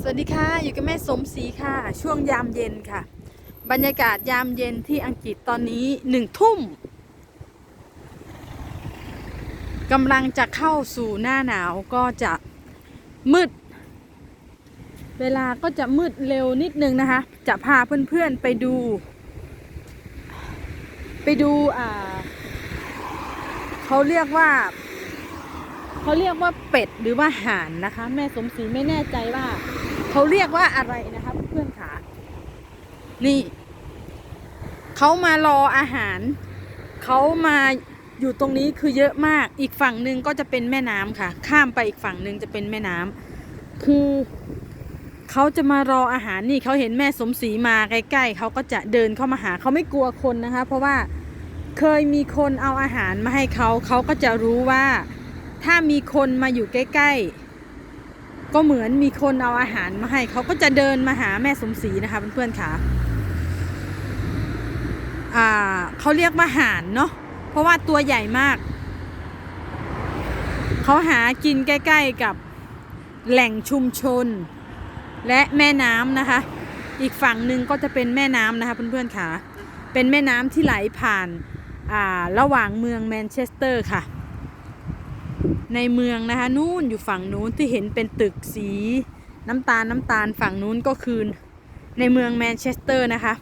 สวัสดีค่ะอยู่กับแม่สมศรีค่ะ ช่วงยามเย็นค่ะ บรรยากาศยามเย็นที่อังกฤษตอนนี้หนึ่งทุ่มกำลังจะเข้าสู่หน้าหนาวก็จะมืด เวลาก็จะมืดเร็วนิดนึงนะคะ จะพาเพื่อนๆไปดู ไปดูอ่าเขาเรียกว่า เขาเรียกว่าเป็ดหรือว่าห่านนะคะ แม่สมศรีไม่แน่ใจว่า เขาเรียกว่าอะไรนะคะเพื่อนขานี่เขามารออาหาร เขามาอยู่ตรงนี้คือเยอะมาก อีกฝั่งหนึ่งก็จะเป็นแม่น้ำค่ะ ข้ามไปอีกฝั่งหนึ่งจะเป็นแม่น้ำคือเขาจะมารออาหารนี่เขาเห็นแม่สมศรีมาใกล้ๆเขาก็จะเดินเข้ามาหาเขาไม่กลัวคนนะคะ เพราะว่าเคยมีคนเอาอาหารมาให้เขาเขาก็จะรู้ว่า ถ้ามีคนมาอยู่ใกล้ ๆ ก็เหมือนมีคนเอาอาหารมาให้ เขาก็จะเดินมาหาแม่สมศรีนะคะเพื่อนๆค่ะ่าเขาเรียกว่าห่านเนาะเพราะว่าตัวใหญ่มาก เขาหากินใกล้ ๆกับแหล่งชุมชน และแม่น้ำนะคะ อีกฝั่งหนึ่งก็จะเป็นแม่น้ำนะคะเพื่อนๆค่ะเป็นแม่น้ำที่ไหลผ่านอ่าระหว่างเมืองแมนเชสเตอร์ค่ะ ในเมืองนะคะนู่นอยู่ฝั่งนู้นที่เห็นเป็นตึกสีน้ำตาลน้ำตาลฝั่งนู้นก็คือในเมืองแมนเชสเตอร์นะคะ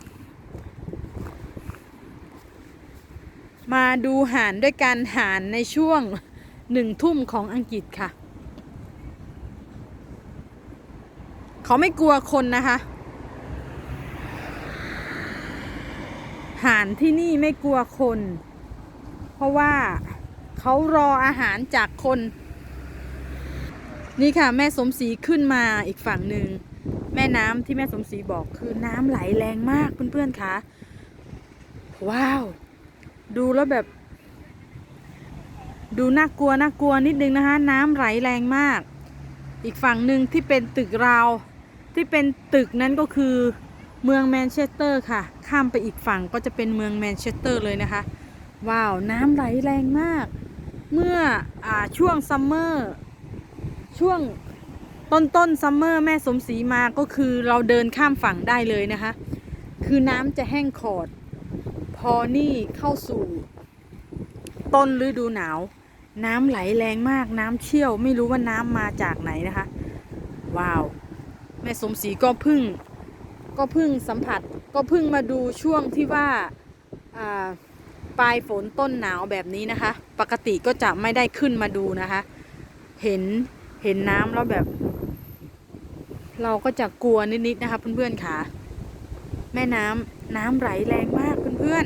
มาดูห่านด้วยการห่านในช่วงหนึ่งทุ่มของอังกฤษค่ะ เขาไม่กลัวคนนะคะห่านที่นี่ไม่กลัวคน เพราะว่า เขารออาหารจากคน นี่ค่ะ แม่สมศรีขึ้นมาอีกฝั่งหนึ่ง แม่น้ำที่แม่สมศรีบอกคือน้ำไหลแรงมากเพื่อนๆคะว้าว ดูแล้วแบบ ดูน่ากลัวน่ากลัวนิดนึงนะคะน้ำไหลแรงมาก อีกฝั่งหนึ่งที่เป็นตึกราวที่เป็นตึกนั้นก็คือเมืองแมนเชสเตอร์ค่ะ ข้ามไปอีกฝั่งก็จะเป็นเมืองแมนเชสเตอร์เลยนะคะ ว้าว น้ำไหลแรงมาก เมื่ออช่วงซัมเมอร์ช่วงต้นต้นซัมเมอร์แม่สมศรีมาก็คือเราเดินข้ามฝั่งได้เลยนะคะ คือน้ำจะแห้งขอด พอนี่เข้าสู่ ต้นฤดูหนาว น้ำไหลแรงมากน้ำเชี่ยว ไม่รู้ว่าน้ำมาจากไหนนะคะ ว้าว แม่สมศรีก็พึ่ง ก็พึ่งสัมผัสก็พึ่งมาดูช่วงที่ว่าอ่า ปลายฝนต้นหนาวแบบนี้นะคะ ปกติก็จะไม่ได้ขึ้นมาดูนะคะ เห็นเห็นน้ำแล้วแบบ เราก็จะกลัวนิดๆนะคะ เพื่อนๆค่ะ แม่น้ำน้ำไหลแรงมากเพื่อน